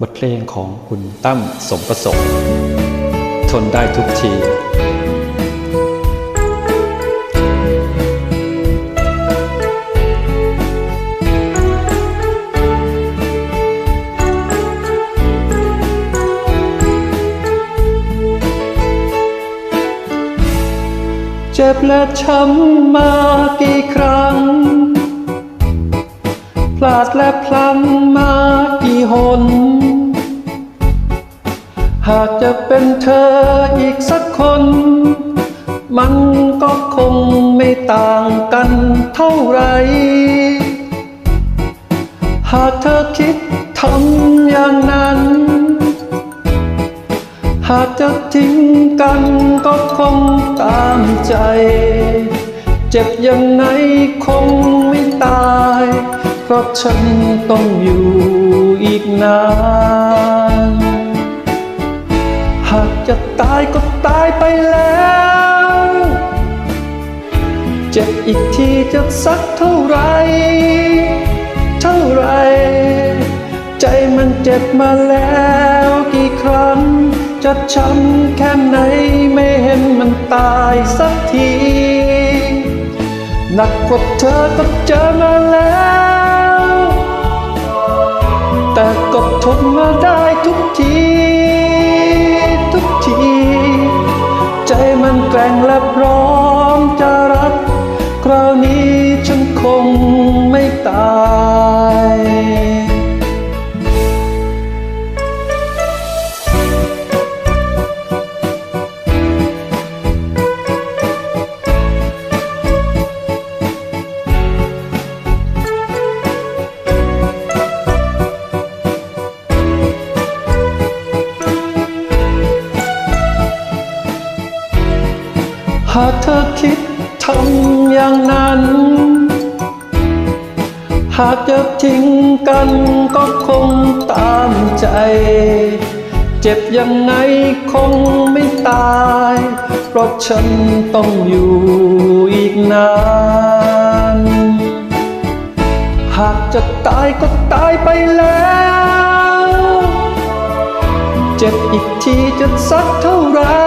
บทเพลงของคุณตั้มสมประสงค์ ทนได้ทุกทีเจ็บและช้ำมากี่ครั้ง พลาดและพลั้งมากี่หน หากจะเป็นเธออีกสักคน มันก็คงไม่ต่างกันเท่าไร หากเธอคิดทำอย่างนั้น หากจะทิ้งกันก็คงตามใจ เจ็บยังไงคงไม่ตาย เพราะฉันต้องอยู่อีกนาน แล้ว เจ็บอีกทีจะสักเท่าไร เท่าไร ใจมันเจ็บมาแล้วกี่ครั้ง จะช้ำแค่ไหนไม่เห็นมันตายสักที หนักกว่าเธอก็เจอมาแล้ว แต่ก็ทนมาได้ทุกที หากเธอคิดทำอย่างนั้น หากจะทิ้งกันก็คงตามใจ เจ็บยังไงคงไม่ตาย เพราะฉันต้องอยู่อีกนาน หากจะตายก็ตายไปแล้ว เจ็บอีกทีจะสักเท่าไหร่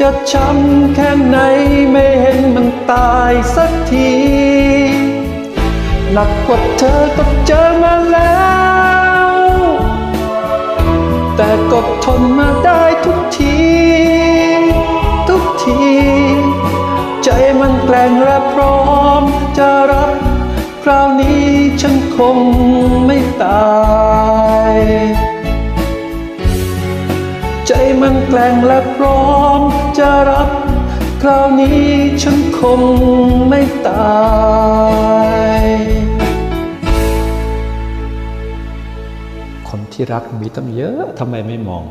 จะช้ำแค่ไหนไม่เห็นมันตายสักทีหนักกว่าเธอก็เจอมาแล้ว แต่ก็ทนมาได้ทุกที ทุกที ใจมันแกร่งและพร้อมจะรับ คราวนี้ฉันคงไม่ตาย มันแกล้งและพร้อมจะรับ คราวนี้ฉันคงไม่ตายคนที่รักมีตั้งเยอะทำไมไม่มอง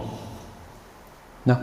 นะ